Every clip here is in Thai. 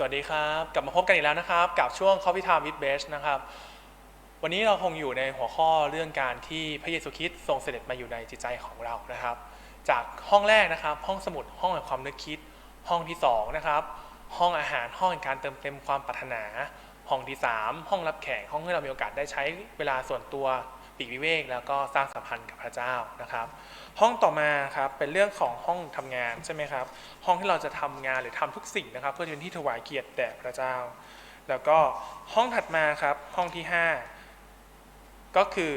สวัสดีครับ กลับมาพบกันอีกแล้วนะครับ กับช่วง Coffee Time with Best นะครับ วันนี้เราคงอยู่ในหัวข้อเรื่องการที่พระเยซูคริสต์ทรงเสด็จมาอยู่ในจิตใจของเรานะครับ จากห้องแรกนะครับ ห้องสมุดห้องแห่งความนึกคิด ห้องที่สองนะครับห้องอาหารห้องแห่งการเติมเต็มความปรารถนา ห้องที่สามห้องรับแขกห้องที่เรามีโอกาสได้ใช้เวลาส่วนตัว ปีกวิเวกแล้วก็สร้างสัมพันธ์กับพระเจ้านะครับ ห้องต่อมาครับเป็นเรื่องของห้องทำงานใช่ไหมครับ ห้องที่เราจะทำงานหรือทำทุกสิ่งนะครับ เพื่อเป็นที่ถวายเกียรติแด่พระเจ้า แล้วก็ห้องถัดมาครับห้องที่ 5 ก็คือ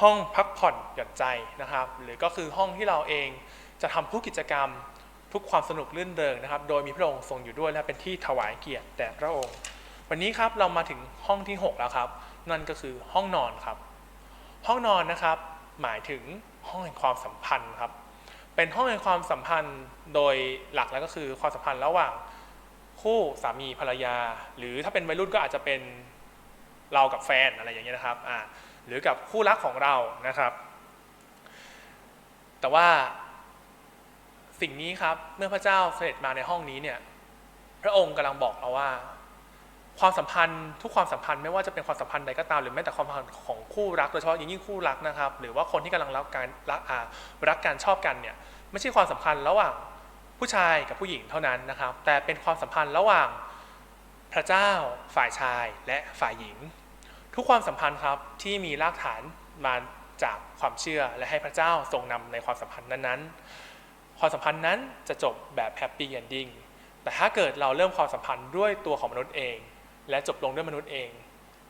ห้องพักผ่อนหย่อนใจนะครับ หรือก็คือห้องที่เราเองจะทำทุกกิจกรรมทุกความสนุกลื่นเริงนะครับ โดยมีพระองค์ทรงอยู่ด้วยและเป็นที่ถวายเกียรติแด่พระองค์ วันนี้ครับเรามาถึงห้องที่ 6 แล้วครับ นั่นก็คือห้องนอนครับ ห้องนอนนะครับ หมายถึงห้องแห่งความสัมพันธ์ครับ เป็นห้องแห่งความสัมพันธ์โดยหลักแล้วก็คือความสัมพันธ์ระหว่างคู่สามีภรรยา หรือถ้าเป็นวัยรุ่นก็อาจจะเป็นเรากับแฟนอะไรอย่างเงี้ยนะครับอ่าหรือกับคู่รักของเรานะครับ แต่ว่าสิ่งนี้ครับเมื่อพระเจ้าเสด็จมาในห้องนี้เนี่ยพระองค์กำลังบอกเราว่า ความสัมพันธ์ทุกความสัมพันธ์ไม่ว่าจะเป็นความสัมพันธ์ใดก็ตามหรือแม้แต่ความสัมพันธ์ของคู่รักโดยเฉพาะอย่างยิ่งคู่รักนะครับ หรือว่าคนที่กำลังรักกันรักอ่ารักกันชอบกันเนี่ยไม่ใช่ความสัมพันธ์ระหว่างผู้ชายกับผู้หญิงเท่านั้นนะครับ แต่เป็นความสัมพันธ์ระหว่างพระเจ้าฝ่ายชายและฝ่ายหญิง ทุกความสัมพันธ์ครับที่มีรากฐานมาจากความเชื่อและให้พระเจ้าทรงนำในความสัมพันธ์นั้นๆ ความสัมพันธ์นั้นจะจบแบบแฮปปี้เอนดิ้งแต่ถ้าเกิดเราเริ่มความสัมพันธ์ด้วยตัวของมนุษย์เอง และจบลงด้วยมนุษย์เอง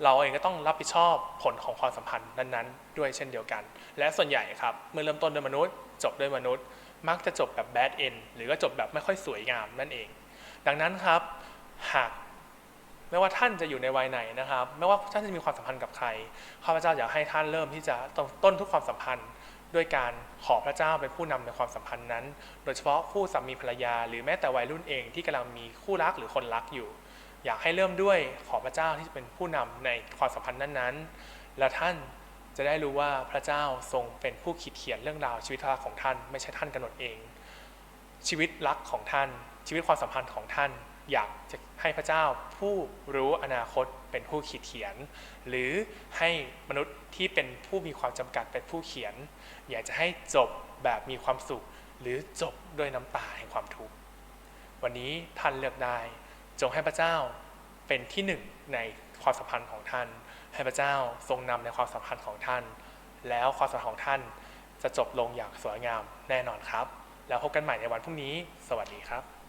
เราเองก็ต้องรับผิดชอบผลของความสัมพันธ์นั้นๆ ด้วยเช่นเดียวกัน และส่วนใหญ่ครับเมื่อเริ่มต้นด้วยมนุษย์ จบด้วยมนุษย์ มักจะจบแบบ bad end หรือก็จบแบบไม่ค่อยสวยงามนั่นเอง ดังนั้นครับหากไม่ว่าท่านจะอยู่ในวัยไหนนะครับ ไม่ว่าท่านจะมีความสัมพันธ์กับใคร ข้าพเจ้าอยากให้ท่านเริ่มที่จะต้นต้นทุกความสัมพันธ์ ด้วยการขอพระเจ้าเป็นผู้นำในความสัมพันธ์นั้น โดยเฉพาะคู่สามีภรรยา หรือแม้แต่วัยรุ่นเองที่กำลังมีคู่รักหรือคนรักอยู่ อยากให้เริ่มด้วยขอพระเจ้าที่จะเป็นผู้นำในความสัมพันธ์นั้นๆ และท่านจะได้รู้ว่าพระเจ้าทรงเป็นผู้ขีดเขียนเรื่องราวชีวิตของท่าน ไม่ใช่ท่านกำหนดเอง ชีวิตรักของท่าน ชีวิตความสัมพันธ์ของท่าน อยากจะให้พระเจ้าผู้รู้อนาคตเป็นผู้ขีดเขียน หรือให้มนุษย์ที่เป็นผู้มีความจำกัดเป็นผู้เขียน อยากจะให้จบแบบมีความสุข หรือจบด้วยน้ำตาแห่งความทุกข์วันนี้ท่านเลือกได้ จงให้พระเจ้าเป็นที่หนึ่งในความสัมพันธ์ของท่าน ให้พระเจ้าทรงนำในความสัมพันธ์ของท่าน แล้วความสัมพันธ์ของท่านจะจบลงอย่างสวยงามแน่นอนครับ แล้วพบกันใหม่ในวันพรุ่งนี้ สวัสดีครับ